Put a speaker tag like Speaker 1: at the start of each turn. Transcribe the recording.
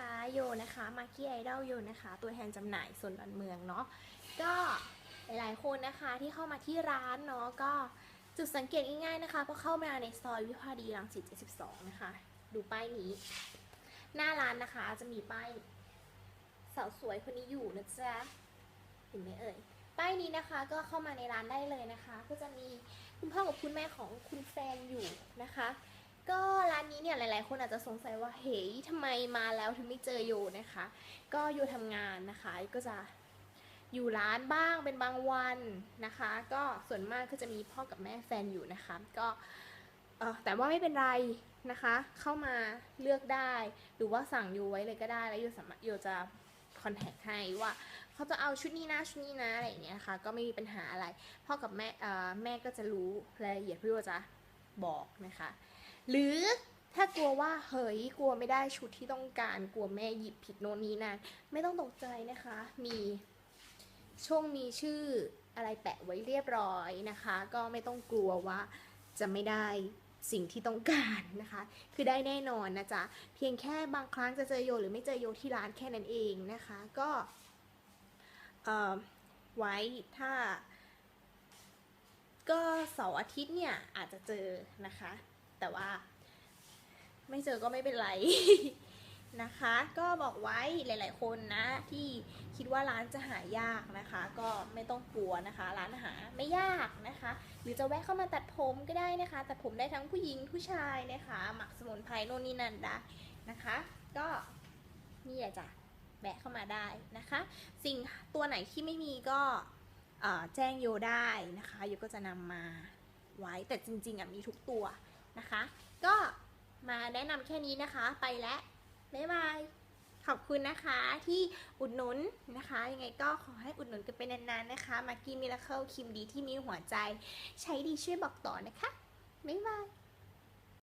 Speaker 1: นะคะโยนะคะมาคี้ไอดอลโยนะคะ ตัวแทนจำหน่ายส่วนดอนเมืองเนาะก็หลายๆคนนะคะที่เข้ามาที่ร้านเนาะก็จุดสังเกตง่ายๆนะคะพอเข้ามาในซอยวิภาวดีรังสิต72 นะคะ ดูป้ายนี้ หน้าร้านนะคะจะมีป้ายสาวสวยคนนี้อยู่นะจ๊ะเห็นไหมเอ่ยป้ายนี้นะคะก็เข้ามาในร้านได้เลยนะคะ ก็จะมีคุณพ่อกับคุณแม่ของคุณแฟนอยู่นะคะ ก็ร้านนี้เนี่ยหลาย ๆ คนอาจจะสงสัยว่าเฮ้ยทำไมมาแล้วถึงไม่เจอโยนะคะ ก็โยทำงานนะคะก็จะอยู่ร้านบ้างเป็นบางวันนะคะ ก็ส่วนมากก็จะมีพ่อกับแม่แฟนอยู่นะคะ ก็แต่ว่าไม่เป็นไรนะคะ เข้ามาเลือกได้หรือว่าสั่งโยไว้เลยก็ได้แล้วโยสามารถโยจะคอนแทคให้ว่าเขาจะเอาชุดนี้นะชุดนี้นะอะไรอย่างเงี้ยนะคะก็ไม่มีปัญหาอะไร พ่อกับแม่แม่ก็จะรู้รายละเอียดพี่โยจะบอกนะคะ หรือถ้ากลัวว่าเฮ้ยกลัวไม่ได้ชุดที่ต้องการกลัวแม่หยิบผิดโน่นนี้นั่นไม่ต้องตกใจนะคะ มีช่วงมีชื่ออะไรแปะไว้เรียบร้อยนะคะ ก็ไม่ต้องกลัวว่าจะไม่ได้สิ่งที่ต้องการนะคะ คือได้แน่นอนนะจ๊ะ เพียงแค่บางครั้งจะเจอโยหรือไม่เจอโยที่ร้านแค่นั้นเองนะคะ ก็ไว้ถ้า ก็เสาร์อาทิตย์เนี่ยอาจจะเจอนะคะ แต่ว่า ไม่เจอก็ไม่เป็นไรนะคะ ก็บอกไว้หลาย ๆ คนนะที่คิดว่าร้านจะหายากนะคะ ก็ไม่ต้องกลัวนะคะ ร้านหาไม่ยากนะคะ หรือจะแวะเข้ามาตัดผมก็ได้นะคะ ตัดผมได้ทั้งผู้หญิงผู้ชายนะคะ หมักสมุนไพรโน่นนี่นั่นได้นะคะ ก็นี่แหละจ้ะแวะเข้ามาได้นะคะ สิ่งตัวไหนที่ไม่มีก็แจ้งโยได้นะคะโยก็จะนำมาไว้แต่จริง ๆอะมีทุกตัว นะคะ ก็มาแนะนำแค่นี้นะคะไปแล้วบ๊ายบายขอบคุณนะคะที่อุดหนุนนะคะ ยังไงก็ขอให้อุดหนุนกันไปนานๆนะคะมากี้มิราเคิลคิมดีที่มีหัวใจ ใช้ดีช่วยบอกต่อนะคะ บ๊ายบาย